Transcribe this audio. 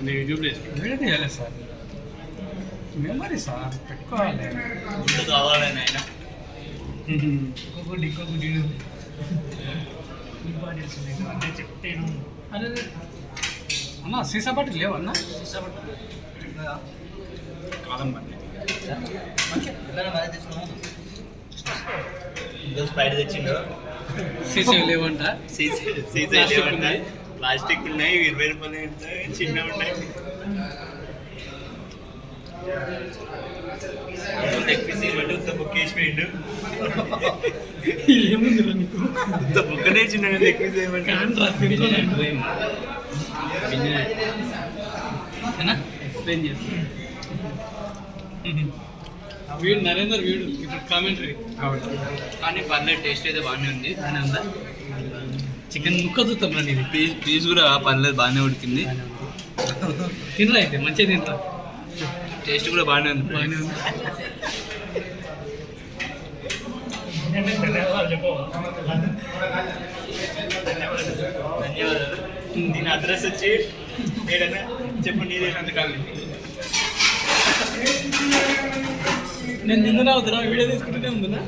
నేను యూట్యూబ్లో వేసుకుంటాను వీడియో తీయాలి సార్ మెమరీ సార్ పెట్టుకోవాలి గుడ్డు కావాలని ఆయన ఇంకొకటి ఇంకొకటి ఇంపార్టెన్స్ లేదు అంటే చెప్తేను అరే అన్న సీసా పట్టి లేవన్నా కాలం పని ఇంకా స్ప్రైట్ తెచ్చిండు సీసా లేవంట సీసీ సీసీ లేవంట. ప్లాస్టిక్ ఉన్నాయి ఇరవై రూపాయలు ఉంటాయి చిన్న ఉన్నాయి బుక్కనే చిన్న ఎక్స్ప్లెయిన్ చేస్తా వీడు నరేందర్ వీడు ఇప్పుడు కామెంటరీ కానీ పర్లేదు టేస్ట్ అయితే బాగానే ఉంది. బాగానే ఉందా? చికెన్ ముక్క చూస్తాం రండి ఇది పీస్ పీస్ కూడా పర్లేదు బాగానే ఉడికింది. తినరా అయితే? మంచిగా తింటా. టేస్ట్ కూడా బాగానే ఉంది. బాగానే ఉంది. ధన్యవాదాలు. చెప్పు ధన్యవాదాలు దీని అడ్రస్ వచ్చి ఏడన్నా చెప్పు నీదే సంతకాలి నేను నిన్న అవుతున్నా వీడియో తీసుకుంటూనే ఉందినా